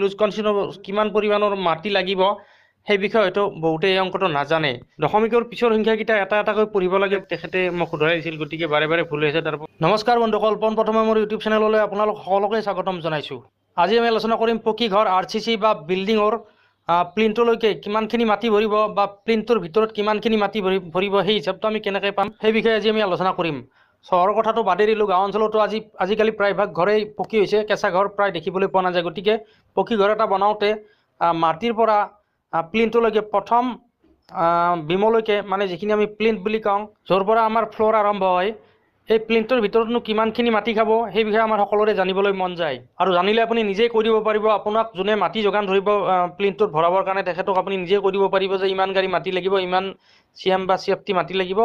Loose কণ্ডিশ্যনৰ কিমান পৰিমাণৰ মাটি লাগিব, সেই বিষয়ে হয়তো বহুতে এই অংকটো নাজানে। দশমিকৰ পিছৰ সংখ্যাকেইটা এটা এটাকৈ পঢ়িব লাগে, তেখেতে মোক শুধৰাই দিছিল, গতিকে বাৰে বাৰে ভুল হৈছে তাৰ নমস্কাৰ বন্ধুসকল পোনপ্ৰথমে মোৰ ইউটিউব চেনেললৈ আপোনালোক সকলোকে স্বাগতম জনাইছোঁ। আজি আমি আলোচনা কৰিম পকী ঘৰ আৰ চি চি বা বিল্ডিঙৰ প্লিণ্টলৈকে কিমানখিনি মাটি ভৰিব বা প্লিণ্টৰ ভিতৰত কিমানখিনি মাটি ভৰি, ভৰিব, সেই হিচাপটো আমি কেনেকৈ পাম, সেই বিষয়ে আজি আমি আলোচনা কৰিম। চহৰৰ কথাটো বাদেই দিলোঁ। গাঁও অঞ্চলতো আজি আজিকালি প্ৰায়ভাগ ঘৰেই পকী হৈছে। কেঁচা ঘৰ প্ৰায় দেখিবলৈ পোৱা নাযায়। গতিকে পকী ঘৰ এটা বনাওঁতে মাটিৰ পৰা প্লিণ্টলৈকে প্ৰথম বিমলৈকে মানে যিখিনি আমি প্লিণ্ট বুলি কওঁ য'ৰ পৰা আমাৰ ফ্ল'ৰ আৰম্ভ হয় এই প্লিণ্টৰ ভিতৰতনো কিমানখিনি মাটি খাব সেই বিষয়ে আমাৰ সকলোৰে জানিবলৈ মন যায়। আৰু জানিলে আপুনি নিজেই কৈ দিব পাৰিব আপোনাক যোনে মাটি যোগান ধৰিব প্লিণ্টটোত ভৰাবৰ কাৰণে তেখেতক আপুনি নিজেই কৈ দিব পাৰিব যে ইমান গাড়ী মাটি লাগিব ইমান চি এম বা চি এফ টি মাটি লাগিব।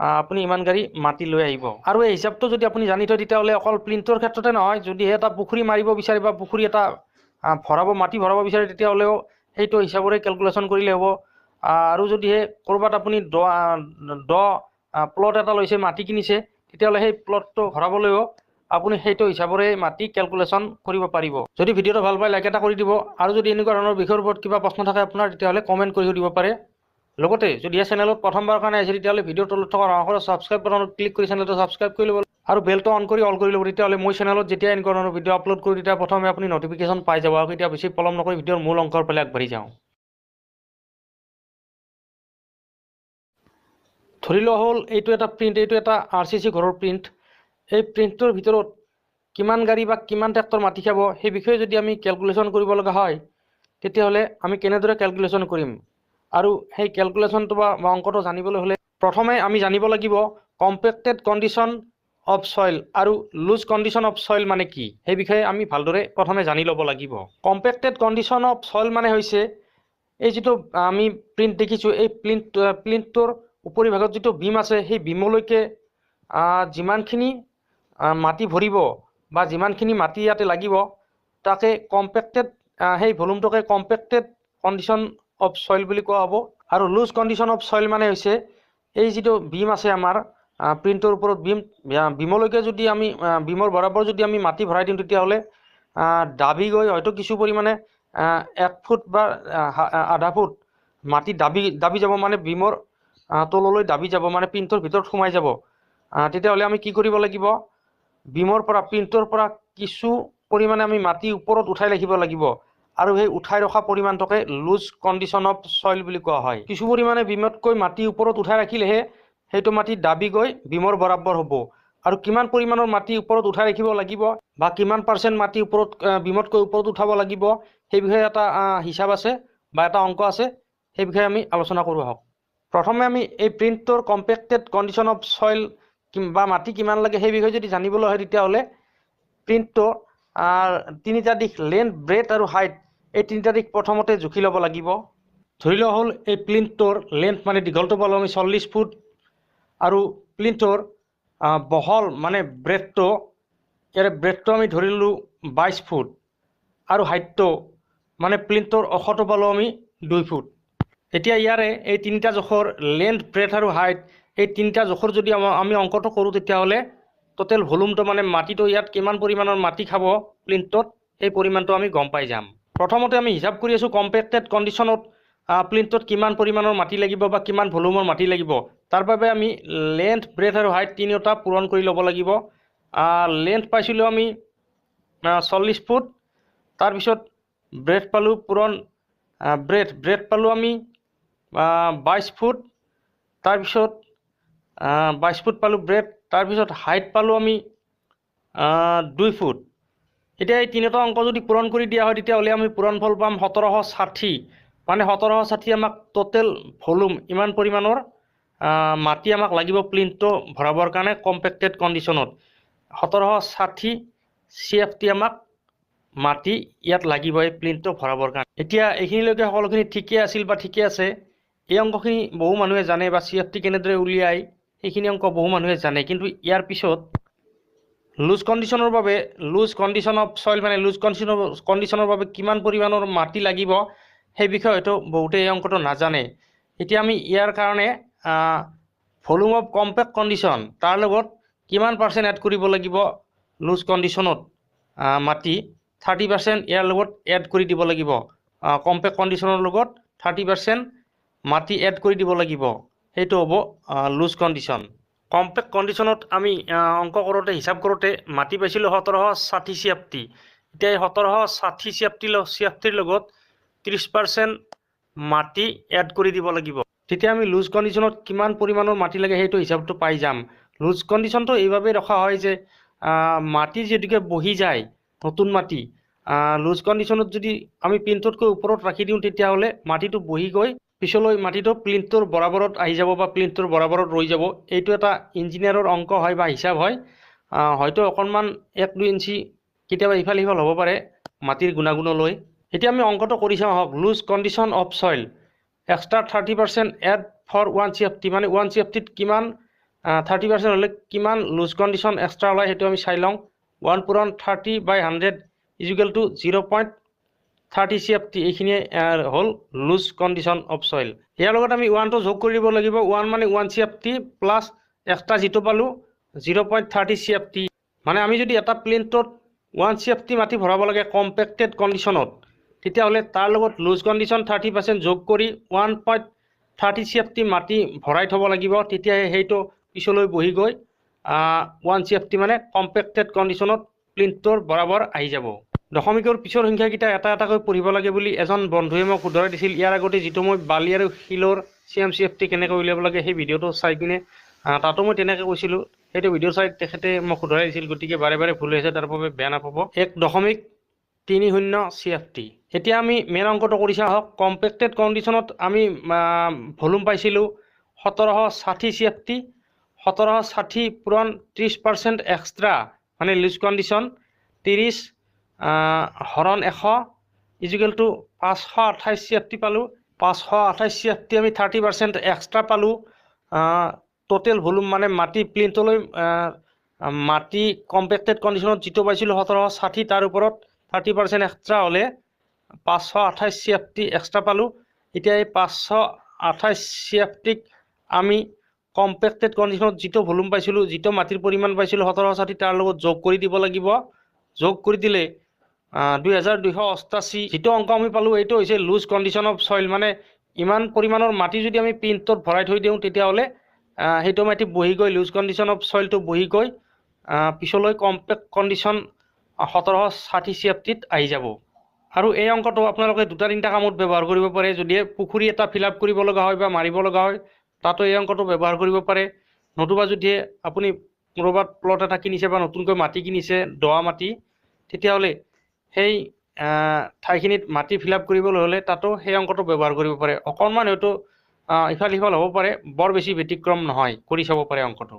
আপুনি ইমান গাড়ী মাটি লৈ আহিব। আৰু এই হিচাপটো যদি আপুনি জানি থয় তেতিয়াহ'লে অকল প্লিণ্টৰ ক্ষেত্ৰতে নহয় যদিহে এটা পুখুৰী মাৰিব বিচাৰে বা পুখুৰী এটা ভৰাব মাটি ভৰাব বিচাৰে তেতিয়াহ'লেও সেইটো হিচাপৰে কেলকুলেশ্যন কৰিলে হ'ব। আৰু যদিহে ক'ৰবাত আপুনি দ দ প্লট এটা লৈছে মাটি কিনিছে তেতিয়াহ'লে সেই প্লটটো ভৰাবলৈও আপুনি সেইটো হিচাপৰে মাটি কেলকুলেশ্যন কৰিব পাৰিব। যদি ভিডিঅ'টো ভাল পায় লাইক এটা কৰি দিব। আৰু যদি এনেকুৱা ধৰণৰ বিষয়ৰ ওপৰত কিবা প্ৰশ্ন থাকে আপোনাৰ তেতিয়াহ'লে কমেণ্ট কৰি দিব পাৰে। লগতে যদি এই চেনেলত প্ৰথমবাৰ কাৰণে আহিছে তেতিয়াহ'লে ভিডিঅ'ৰ তলত থকা ৰঙা ছাবস্ক্ৰাইব বাটনত ক্লিক কৰি চেনেলটো ছাবস্ক্ৰাইব কৰি ল'ব আৰু বেলটো অন কৰি অল কৰি ল'ব তেতিয়াহ'লে মই চেনেলত যেতিয়া এনেকুৱা ধৰণৰ ভিডিঅ' আপলোড কৰোঁ তেতিয়া প্ৰথমে আপুনি নটিফিকেশ্যন পাই যাব আৰু তেতিয়া বেছি পলম নকৰি ভিডিঅ'ৰ মূল অংকৰ ফালে আগবাঢ়ি যাওঁ। ধৰি লোৱা হ'ল এইটো এটা প্ৰিণ্ট এইটো এটা আৰ চি চি ঘৰৰ প্ৰিণ্ট এই প্ৰিণ্টটোৰ ভিতৰত কিমান গাড়ী বা কিমান ট্ৰেক্টৰ মাটি খাব সেই বিষয়ে যদি আমি কেলকুলেশ্যন কৰিব লগা হয় তেতিয়াহ'লে আমি কেনেদৰে কেলকুলেশ্যন কৰিম? আৰু সেই কেলকুলেশ্যনটো বা অংকটো জানিবলৈ হ'লে প্ৰথমে আমি জানিব লাগিব কম্পেক্টেড কণ্ডিশ্যন অফ চইল আৰু লুজ কণ্ডিশ্যন অফ চইল মানে কি? সেই বিষয়ে আমি ভালদৰে প্ৰথমে জানি ল'ব লাগিব। কম্পেক্টেড কণ্ডিশ্যন অফ চইল মানে হৈছে এই যিটো আমি প্ৰিণ্ট দেখিছোঁ, এই প্ৰিণ্ট প্ৰিণ্টটোৰ উপৰিভাগত যিটো বীম আছে, সেই বীমলৈকে যিমানখিনি মাটি ভৰিব বা যিমানখিনি মাটি ইয়াতে লাগিব, তাকে কম্পেক্টেড সেই ভলিউমটোকে কম্পেক্টেড কণ্ডিশ্যন অফ চইল বুলি কোৱা হ'ব। আৰু লুজ কণ্ডিশ্যন অফ চইল মানে হৈছে এই যিটো বীম আছে আমাৰ প্ৰিণ্টৰ ওপৰত বীম বীমলৈকে যদি আমি বীমৰ বৰাবৰ যদি আমি মাটি ভৰাই দিওঁ তেতিয়াহ'লে দাবি গৈ হয়তো কিছু পৰিমাণে এক ফুট বা আধা ফুট মাটি দাবি দাবি যাব মানে বীমৰ তললৈ দাবি যাব মানে প্ৰিণ্টৰ ভিতৰত সোমাই যাব। তেতিয়াহ'লে আমি কি কৰিব লাগিব? বীমৰ পৰা প্ৰিণ্টৰ পৰা কিছু পৰিমাণে আমি মাটি ওপৰত উঠাই ৰাখিব লাগিব। আৰু সেই উঠাই ৰখা পৰিমাণটোকে লুজ কণ্ডিশ্যন অফ চইল বুলি কোৱা হয়। কিছু পৰিমাণে বীমতকৈ মাটি ওপৰত উঠাই ৰাখিলেহে সেইটো মাটি দাবি গৈ বীমৰ বৰাবৰ হ'ব। আৰু কিমান পৰিমাণৰ মাটি ওপৰত উঠাই ৰাখিব লাগিব বা কিমান পাৰ্চেণ্ট মাটি ওপৰত বীমতকৈ ওপৰত উঠাব লাগিব, সেই বিষয়ে এটা হিচাপ আছে বা এটা অঙ্ক আছে, সেই বিষয়ে আমি আলোচনা কৰোঁ আহক। প্ৰথমে আমি এই প্ৰিণ্টটোৰ কম্পেক্টেড কণ্ডিশ্যন অফ চইল বা মাটি কিমান লাগে সেই বিষয়ে যদি জানিবলৈ হয় তেতিয়াহ'লে প্ৰিণ্টটো তিনিটা দিশ লেন্থ ব্ৰেড আৰু হাইট এই তিনিটা দিশ প্ৰথমতে জুখি ল'ব লাগিব। ধৰি লোৱা হ'ল এই প্লিণ্টটোৰ লেন্থ মানে দীঘলটো পালোঁ আমি চল্লিছ ফুট আৰু প্লিণ্টৰ বহল মানে ব্ৰেডটো ইয়াৰে ব্ৰেডটো আমি ধৰি ল'লোঁ বাইছ ফুট আৰু হাইটটো মানে প্লিণ্টৰ অখটো পালোঁ আমি দুই ফুট। এতিয়া ইয়াৰে এই তিনিটা জোখৰ লেন্থ ব্ৰেড আৰু হাইট এই তিনিটা জোখৰ যদি আমি অংকটো কৰোঁ তেতিয়াহ'লে টোটেল ভলিউমটো মানে মাটিটো ইয়াত কিমান পৰিমাণৰ মাটি খাব প্লিণ্টত সেই পৰিমাণটো আমি গম পাই যাম। প্ৰথমতে আমি হিচাপ কৰি আছোঁ কম্পেক্টেড কণ্ডিশ্যনত প্লিণ্টত কিমান পৰিমাণৰ মাটি লাগিব বা কিমান ভলিউমৰ মাটি লাগিব। তাৰ বাবে আমি লেন্থ ব্ৰেড আৰু হাইট তিনিওটা পূৰণ কৰি ল'ব লাগিব। লেন্থ পাইছিলোঁ আমি চল্লিছ ফুট। তাৰপিছত ব্ৰেড পালোঁ পূৰণ ব্ৰেড ব্ৰেড পালোঁ আমি বাইছ ফুট। তাৰপিছত বাইছ ফুট পালোঁ ব্ৰেড তাৰপিছত হাইট পালোঁ আমি দুই ফুট। এতিয়া এই তিনিটা অংক যদি পূৰণ কৰি দিয়া হয় তেতিয়াহ'লে আমি পূৰণফল পাম সোতৰশ ষাঠি। মানে সোতৰশ ষাঠি আমাক টোটেল ভলিউম ইমান পৰিমাণৰ মাটি আমাক লাগিব প্লিণ্টটো ভৰাবৰ কাৰণে কম্পেক্টেড কণ্ডিশ্যনত সোতৰশ ষাঠি চি এফ টি আমাক মাটি ইয়াত লাগিব এই প্লিণ্টটো ভৰাবৰ কাৰণে। এতিয়া এইখিনিলৈকে সকলোখিনি ঠিকে আছিল বা ঠিকে আছে এই অংকখিনি বহু মানুহে জানে বা চি এফ টি কেনেদৰে উলিয়াই সেইখিনি অংক বহু মানুহে জানে। কিন্তু ইয়াৰ পিছত লুজ কণ্ডিশ্যনৰ বাবে লুজ কণ্ডিশ্যন অফ চইল মানে লুজ কণ্ডিশ্যনৰ কণ্ডিশ্যনৰ বাবে কিমান পৰিমাণৰ মাটি লাগিব সেই বিষয়ে হয়তো বহুতে এই অংকটো নাজানে। এতিয়া আমি ইয়াৰ কাৰণে ভলিউম অফ কম্পেক্ট কণ্ডিশ্যন তাৰ লগত কিমান পাৰ্চেণ্ট এড কৰিব লাগিব লুজ কণ্ডিশ্যনত মাটি? থাৰ্টি পাৰ্চেণ্ট ইয়াৰ লগত এড কৰি দিব লাগিব। কম্পেক্ট কণ্ডিশ্যনৰ লগত থাৰ্টি পাৰ্চেণ্ট মাটি এড কৰি দিব লাগিব। সেইটো হ'ব লুজ কণ্ডিশ্যন কম্পেক্ট কণ্ডিশ্যনত আমি অঙ্ক কৰোঁতে, হিচাপ কৰোঁতে মাটি পাইছিলোঁ সোতৰশ ষাঠি ছিয়াপ্তি এতিয়া এই সোতৰশ ষাঠি ছিয়াপ্তি ছিয়াপ্তিৰ লগত ত্ৰিছ পাৰ্চেণ্ট মাটি এড কৰি দিব লাগিব। তেতিয়া আমি লুজ কণ্ডিশ্যনত কিমান পৰিমাণৰ মাটি লাগে সেইটো হিচাপটো পাই যাম। লুজ কণ্ডিশ্যনটো এইবাবেই ৰখা হয় যে মাটি যিহেতুকে বহি যায়, নতুন মাটি লুজ কণ্ডিশ্যনত যদি আমি প্লিণ্টতকৈ ওপৰত ৰাখি দিওঁ, তেতিয়াহ'লে মাটিটো বহি গৈ পিছলৈ মাটিটো প্লিণ্টটোৰ বৰাবৰত আহি যাব বা প্লিণ্টটোৰ বৰাবৰত ৰৈ যাব, এইটো এটা ইঞ্জিনিয়াৰৰ অঙ্ক হয় বা হিচাপ হয়। হয়তো অকণমান এক দুই ইঞ্চি কেতিয়াবা ইফাল সিফাল হ'ব পাৰে মাটিৰ গুণাগুণলৈ। এতিয়া আমি অংকটো কৰি চাওঁ আহক। Loose condition of soil extra thirty percent add for one C মানে ওৱান চি এফ টিত কিমান থাৰ্টি পাৰ্চেণ্ট হ'লে কিমান লুজ কণ্ডিশ্যন এক্সট্ৰা ওলায় সেইটো আমি চাই লওঁ। ওৱান পূৰণ thirty by hundred equal to zero' point thirty C F T এইখিনিয়ে হ'ল লুজ কণ্ডিশ্যন অফ চইল ইয়াৰ লগত আমি ওৱানটো যোগ কৰি দিব লাগিব ওৱান মানে one C F T plus extra যিটো পালোঁ zero point thirty C F T মানে আমি যদি এটা প্লেণ্টত ওৱান চি এফ টি মাটি ভৰাব লাগে কম্পেক্টেড কণ্ডিশ্যনত তেতিয়াহ'লে তাৰ লগত লুজ কণ্ডিশ্যন থাৰ্টি পাৰ্চেণ্ট যোগ কৰি one point thirty C F T মাটি ভৰাই থ'ব লাগিব তেতিয়াহে সেইটো পিছলৈ বহি গৈ ওৱান চি এফ টি মানে কম্পেক্টেড কণ্ডিশ্যনত প্লিণ্টটোৰ বৰাবৰ আহি যাব। দশমিকৰ পিছৰ সংখ্যাকেইটা এটা এটাকৈ পঢ়িব লাগে বুলি এজন বন্ধুৱে মোক শুধৰাই দিছিল। ইয়াৰ আগতে যিটো মই বালি আৰু শিলৰ C M C F T কেনেকৈ উলিয়াব লাগে সেই ভিডিঅ'টো চাই কিনে তাতো মই তেনেকৈ কৈছিলোঁ। সেইটো ভিডিঅ' চাই তেখেতে মোক শুধৰাই দিছিল। গতিকে বাৰে বাৰে ভুল হৈছে, তাৰ বাবে বেয়া নাপাব। এক দশমিক তিনি শূন্য চি এফ টি এতিয়া আমি মেইন অংকটো কৰি চাওঁ আহক। কম্পেক্টেড কণ্ডিশ্যনত আমি ভলিউম পাইছিলোঁ সোতৰশ ষাঠি চি এফ টি সোতৰশ ষাঠি পূৰণ ত্ৰিছ পাৰ্চেণ্ট এক্সট্ৰা মানে লুজ কণ্ডিশ্যন ত্ৰিছ হৰণ এশ ইজুকেল টু পাঁচশো আঠাইছ চি এফ টি পালোঁ। পাঁচশো আঠাইছ চি এফ টি আমি থাৰ্টি পাৰ্চেণ্ট এক্সট্ৰা পালোঁ। টোটেল ভলিউম মানে মাটি প্লিণ্টলৈ মাটি কম্পেক্টেড কণ্ডিশ্যনত যিটো পাইছিলোঁ সোতৰশ ষাঠি, তাৰ ওপৰত থাৰ্টি পাৰ্চেণ্ট এক্সট্ৰা হ'লে পাঁচশো আঠাইছ চি এফ টি এক্সট্ৰা পালোঁ। এতিয়া এই পাঁচশো আঠাইছ চি এফ টিক আমি কম্পেক্টেড কণ্ডিশ্যনত যিটো ভলিউম পাইছিলোঁ, যিটো মাটিৰ পৰিমাণ পাইছিলোঁ সোতৰশ ষাঠি, তাৰ লগত যোগ কৰি দিব লাগিব। যোগ কৰি দিলে দুই হাজাৰ দুইশ অষ্টাশী যিটো অঙ্ক আমি পালোঁ, এইটো হৈছে লুজ কণ্ডিশ্যন অফ চইল মানে ইমান পৰিমাণৰ মাটি যদি আমি প্ৰিণ্টত ভৰাই থৈ দিওঁ, তেতিয়াহ'লে সেইটো মাটি বহি গৈ লুজ কণ্ডিশ্যন অফ চইলটো বহি গৈ পিছলৈ কম্পেক্ট কণ্ডিশ্যন সোতৰশ ষাঠি এফ আহি যাব। আৰু এই অংকটো আপোনালোকে দুটা তিনিটা কামত ব্যৱহাৰ কৰিব পাৰে। যদিহে পুখুৰী এটা ফিল আপ কৰিব লগা হয় বা মাৰিব লগা হয়, তাতো এই অংকটো ব্যৱহাৰ কৰিব পাৰে। নতুবা যদিহে আপুনি ক'ৰবাত প্লট এটা কিনিছে বা নতুনকৈ মাটি কিনিছে দৰা মাটি, তেতিয়াহ'লে সেই ঠাইখিনিত মাটি ফিল আপ কৰিবলৈ হ'লে তাতো সেই অংকটো ব্যৱহাৰ কৰিব পাৰে। অকণমান হয়তো ইফাল সিফাল হ'ব পাৰে বৰ বেছি ব্যতিক্ৰম নহয় কৰি চাব পাৰে অংকটো।